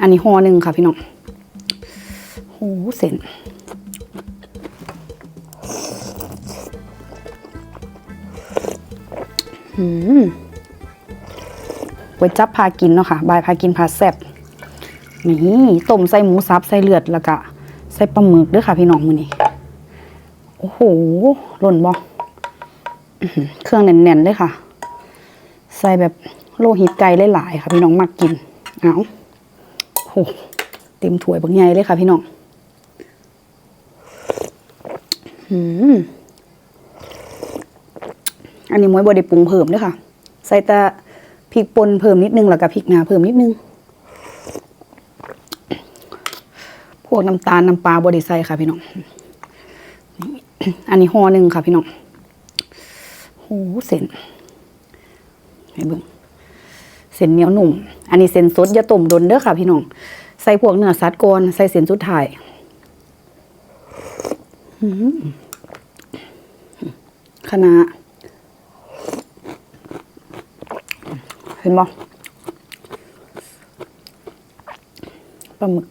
อันนี้ห่อหนึ่งค่ะพี่น้องโหเส้นอืมไว้จับพากินเนาะค่ะ บายพากินพาแซ่บนี่ต้มใส่หมูสับใส่เลือดแล้วก็ใส่ปลาหมึกด้วยค่ะพี่น้องมือนี้โอ้โหหล่นบ่อื้อหือเครื่องแน่นๆเลยค่ะ ใส่แบบโลหิตไก่หลายๆค่ะพี่น้องมักกิน เอา โหเต็มถ้วยบางใหญ่เลยค่ะพี่น้องอืมอันนี้มวยบไดปรุงเพิ่มด้วยค่ะ ใส่ต่พริกป่นเพิ่มนิดนึงแล้วก็พริกหนาเพิ่มนิดนึง พวกน้ำตาลน้ำปลาบไดิใส่ค่ะพี่น้อง อันนี้ห่อหนึ่งค่ะพี่น้องโอ้โหเส้นให้เบิ่งเส้นเหนียวหนุ่ม อันนี้เส้นสดอย่าต้มดนเด้อค่ะ พี่น้องใส่พวกเนื้อสัตว์ก่อนใส่เส้นสุดท้ายคณะน้าเห็นบ่ปลาหมึก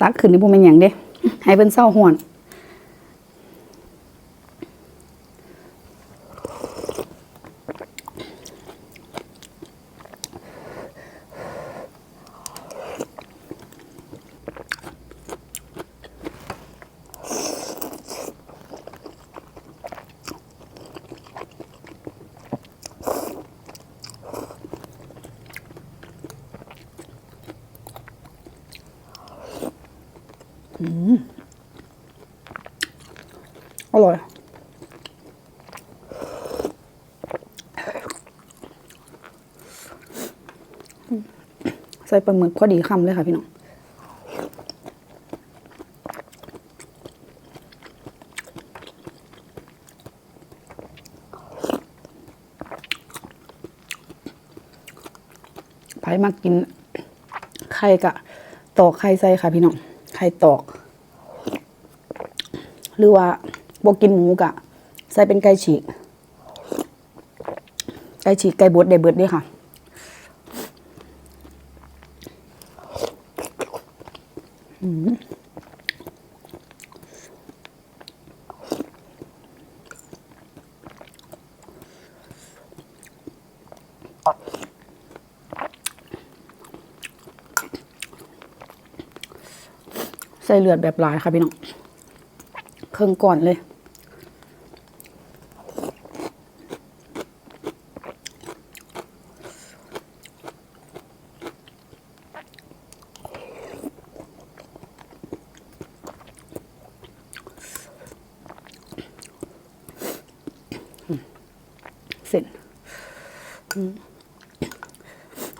ตักขึ้นนี่บ่แม่นหยังเด้ให้เพิ่นเศร้าห่วน อร่อย ใส่ปลาหมึกพอดีคำเลยค่ะพี่น้องไผมากิน ไข่กะ ตอกไข่ใส่ค่ะพี่น้อง ไข่ตอก หรือว่าบกินหมูกะ ใส่เป็นไก่ฉีก ไก่ฉีกไก่บดได้เบิดด้วยค่ะ อืมใส่เลือดแบบหลายค่ะพี่น้อง เครื่องก่อนเลย เสร็จ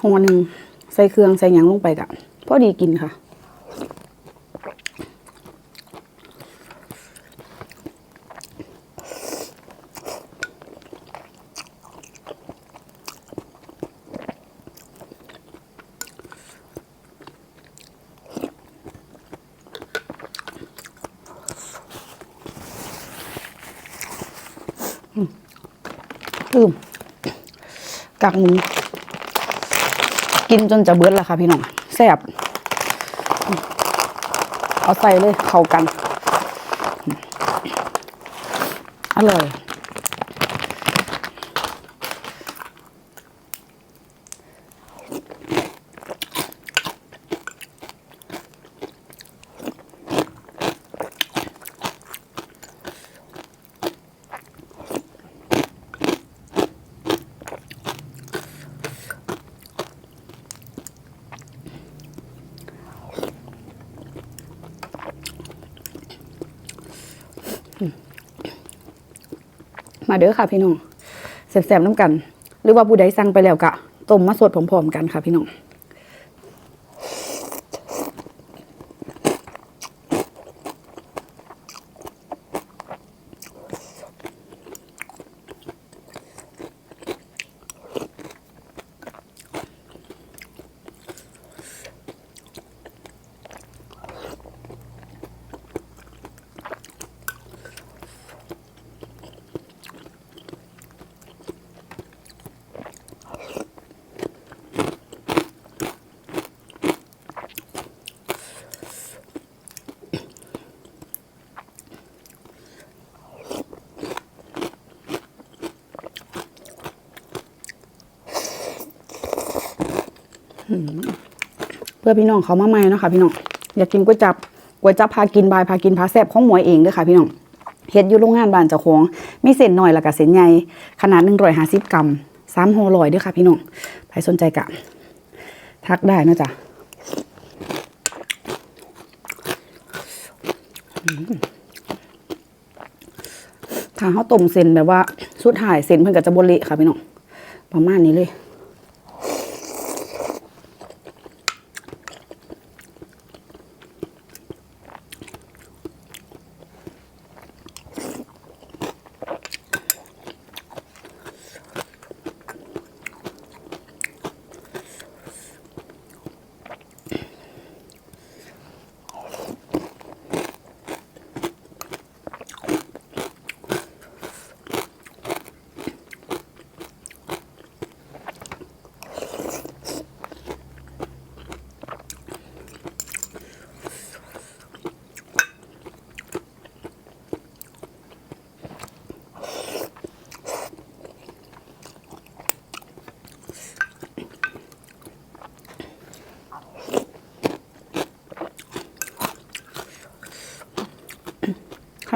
ห่อหนึ่งใส่เครื่องใส่หยังลงไปกะพอดีกินค่ะ ลืมกากหมูกินจนจะเบิดแล้วค่ะพี่น้องแซ่บเอาใส่เลยเข้ากัน อร่อย มาเด้อค่ะพี่น้องแสบๆน้ำกัน หรือว่าผู้ใดสั่งไปแล้วกะต้มมาสดพร้อมๆกันค่ะพี่น้อง เพื่อพี่น้องเขามาใหม่เนาะค่ะพี่น้องอยากกินก๋วยจับก๋วยจับพากินบายพากินพาแซบของหมวยเองด้อค่ะพี่น้องเฮ็ดอยู่โรงงานบ้านเจ้าของมีเส้นน้อยแล้วก็เส้นใหญ่ขนาด150กรัม3ห่อร้อยด้อค่ะพี่น้องใครสนใจกะทักได้นะจ๊ะถ้าเขาต้มเส้นแบบว่าสุดท้ายเส้นเพิ่นก็จะบเละค่ะพี่น้องประมาณนี้เลย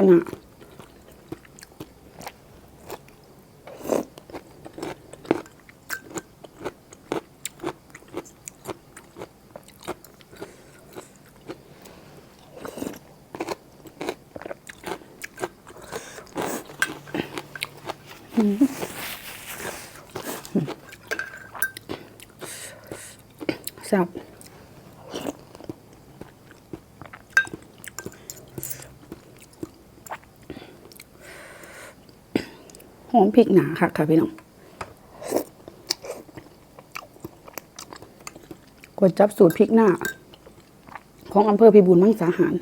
ขนาดแซ่บ หอมพริกหนาค่ะค่ะพี่น้องกดจับสูตรพริกหน้า ของอำเภอพิบูลมังสาหาร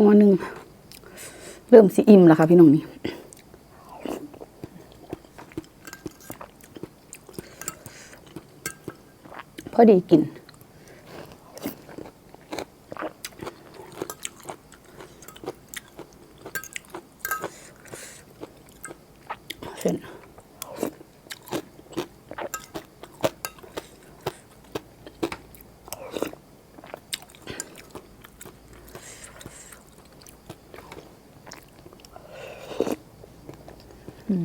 หัวหนึ่งเริ่มสิอิ่มแล้วค่ะพี่น้องนี่พอดีกิน เส้น สับ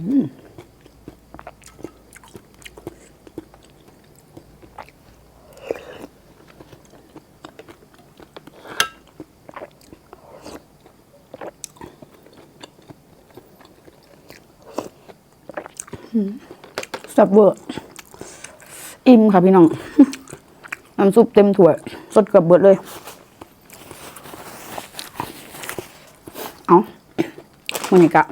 เวอร์อิ่มค่ะพี่น้อง น้ำซุปเต็มถ้วย สดกือบเบิดเลย เอาวันนี้กะ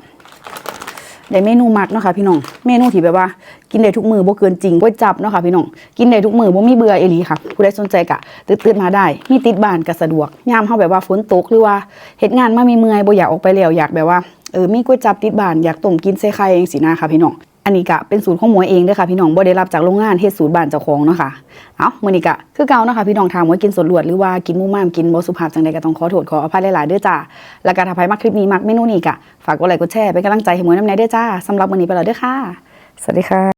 ได้เมนูมักเนาะค่ะพี่น้อง เมนูที่แบบว่า กินได้ทุกมือบ่เกินจริงก๋วยจับเนาะค่ะพี่น้อง กินได้ทุกมือบ่มีเบื่อเอลีค่ะ ผู้ใดสนใจกะตื่นมาได้ มีติดบ้านก็สะดวก ยามเฮาแบบว่าฝนตกหรือว่าเฮ็ดงานมามีเมื่อยบ่อยากออกไปแล้วอยากแบบว่าเออมีก๋วยจับติดบ้านอยากต้มกินใส่ไข่เองสินะค่ะพี่น้อง อันนี้กะเป็นสูตรของหมวยเองด้วยค่ะพี่น้องบ่ได้รับจากโรงงานเฮ็ดสูตรบ้านเจ้าของเนาะค่ะเอามื้อนี้กะคือเก่าเนาะค่ะพี่น้องทามวยกินสดลวดหรือว่ากินมู่ม่ามกินบ่สุภาพจังใดก็ต้องขอโทษขออภัยหลายๆเด้อจ้าแล้วก็ถ้าใครมักคลิปนี้มักเมนูนี้กะฝากกดไลค์กดแชร์เป็นกำลังใจให้หมวยน้ำแน่เด้อจ้าสำหรับมื้อนี้ไปแล้วเด้อค่ะ สวัสดีค่ะ